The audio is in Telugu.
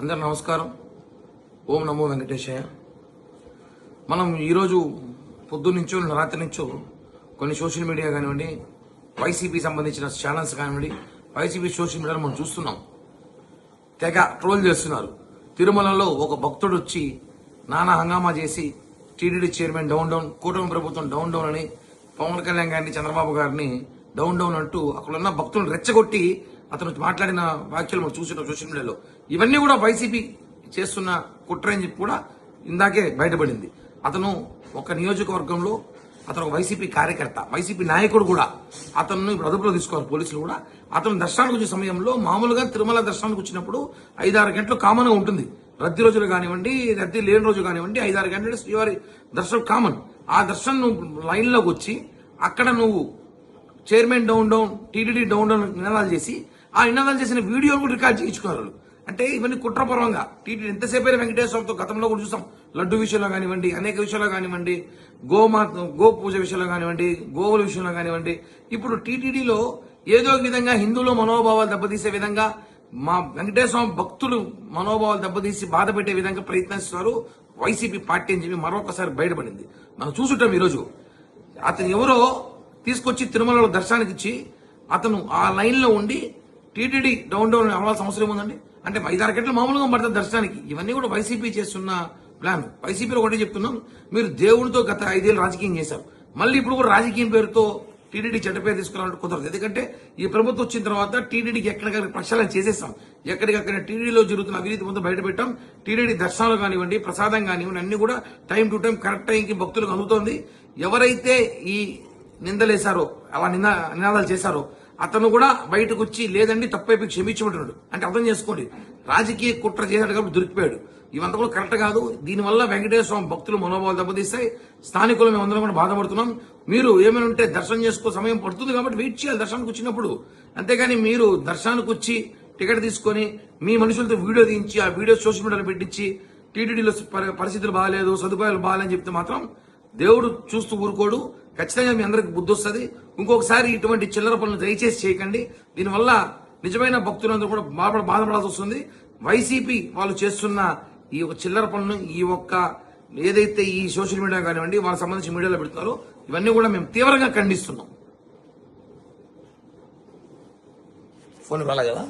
అందరు నమస్కారం. ఓం నమో వెంకటేశయ్య. మనం ఈరోజు పొద్దున్నుంచో రాత్రి నుంచో కొన్ని సోషల్ మీడియా కానివ్వండి వైసీపీ సంబంధించిన ఛానల్స్ కానివ్వండి వైసీపీ సోషల్ మీడియాలో మనం చూస్తున్నాం. తెగ ట్రోల్ చేస్తున్నారు. తిరుమలలో ఒక భక్తుడు వచ్చి నానా హంగామా చేసి టీడీడీ చైర్మన్ డౌన్ డౌన్ కూటమి ప్రభుత్వం డౌన్ డౌన్ అని పవన్ కళ్యాణ్ గారిని చంద్రబాబు గారిని డౌన్ డౌన్ అంటూ అక్కడ ఉన్న భక్తులను రెచ్చగొట్టి అతను మాట్లాడిన వ్యాఖ్యలు మనం చూసిన సోషల్ మీడియాలో. ఇవన్నీ కూడా వైసీపీ చేస్తున్న కుట్ర అని చెప్పి కూడా ఇందాకే బయటపడింది. అతను ఒక నియోజకవర్గంలో అతను ఒక వైసీపీ కార్యకర్త వైసీపీ నాయకుడు కూడా. అతను ఇప్పుడు అదుపులో తీసుకోవాలి పోలీసులు కూడా. అతను దర్శనానికి వచ్చే సమయంలో మామూలుగా తిరుమల దర్శనానికి వచ్చినప్పుడు ఐదారు గంటలు కామన్గా ఉంటుంది. రద్దీ రోజులు కానివ్వండి రద్దీ లేని రోజు కానివ్వండి ఐదారు గంటలు శ్రీవారి దర్శనం కామన్. ఆ దర్శనం నువ్వు లైన్లోకి వచ్చి అక్కడ నువ్వు chairman down down TDD down down నినాదాలు చేసి ఆ నినాదాలు చేసిన వీడియోలు కూడా రికార్డ్ చేయించుకున్నారు అంటే ఇవన్నీ కుట్రపూర్వంగా టీటీడీ ఎంతసేపు అయినా వెంకటేశ్వరతో గతంలో కూడా చూసాం. లడ్డు విషయంలో కానివ్వండి అనేక విషయాల్లో కానివ్వండి గోమా గో పూజ విషయంలో కానివ్వండి గోవుల విషయంలో కానివ్వండి ఇప్పుడు టీటీడీలో ఏదో ఒక విధంగా హిందువుల మనోభావాలు దెబ్బతీసే విధంగా మా వెంకటేశ్వర భక్తులు మనోభావాలు దెబ్బతీసి బాధ పెట్టే విధంగా ప్రయత్నిస్తున్నారు వైసీపీ పార్టీ అని చెప్పి మరొకసారి బయటపడింది. మనం చూసుంటాం ఈరోజు. అతను ఎవరో తీసుకొచ్చి తిరుమలలో దర్శనానికి ఇచ్చి అతను ఆ లైన్లో ఉండి టీటీడీ డౌన్ డౌన్ అవ్వాల్సిన అవసరం ఉందండి అంటే ఐదు గంటలు మామూలుగా పడుతుంది దర్శనానికి. ఇవన్నీ కూడా వైసీపీ చేస్తున్న ప్లాన్. వైసీపీలో ఒకటే చెప్తున్నాం మీరు దేవుడితో గత ఐదేళ్ళు రాజకీయం చేశారు. మళ్ళీ ఇప్పుడు కూడా రాజకీయం పేరుతో టీడీడీ చెడ్డ పేరు తీసుకురావాలంటే కుదరదు. ఎందుకంటే ఈ ప్రభుత్వం వచ్చిన తర్వాత టీడీడీకి ఎక్కడికక్కడ ప్రక్షాళన చేసేసాం ఎక్కడికక్కడ టీడీలో జరుగుతున్న అవినీతి ముందు బయట పెట్టాం. టీడీడీ దర్శనాలు కానివ్వండి ప్రసాదం కానివ్వండి అన్ని కూడా టైం టు టైం కరెక్ట్ టైంకి భక్తులకు అందుతోంది. ఎవరైతే ఈ నిందలేశారో అలా నింద నినాదాలు చేశారో అతను కూడా బయటకు వచ్చి లేదండి తప్పైపోయి క్షమించమంటున్నాడు. అంటే అర్థం చేసుకోండి రాజకీయ కుట్ర చేశాడు కాబట్టి దొరికిపోయాడు. ఇవంతా కూడా కరెక్ట్ కాదు. దీనివల్ల వెంకటేశ్వర స్వామి భక్తులు మనోభావాలు దెబ్బతీస్తాయి. స్థానికులు మేము అందరం కూడా బాధపడుతున్నాం. మీరు ఏమైనా ఉంటే దర్శనం చేసుకో సమయం పడుతుంది కాబట్టి వెయిట్ చేయాలి దర్శనానికి వచ్చినప్పుడు. అంతేగాని మీరు దర్శనానికి వచ్చి టికెట్ తీసుకొని మీ మనుషులతో వీడియో తీయించి ఆ వీడియో సోషల్ మీడియాలో పెట్టించి టీటీడీలో పరిస్థితులు బాగాలేదు సదుపాయాలు బాగాలేని చెప్తే మాత్రం దేవుడు చూస్తూ ఊరుకోడు. ఖచ్చితంగా మీ అందరికి బుద్ధి వస్తుంది. ఇంకొకసారి ఇటువంటి చిల్లర పనులు దయచేసి చేయకండి. దీనివల్ల నిజమైన భక్తులందరూ కూడా బాధ బాధపడాల్సి వస్తుంది. వైసీపీ వాళ్ళు చేస్తున్న ఈ ఒక చిల్లర పనులు ఈ ఒక్క ఏదైతే ఈ సోషల్ మీడియా కానివ్వండి వాళ్ళకి సంబంధించి మీడియాలో పెడుతున్నారో. ఇవన్నీ కూడా మేము తీవ్రంగా ఖండిస్తున్నాం. ఫోన్ రాలే కదా?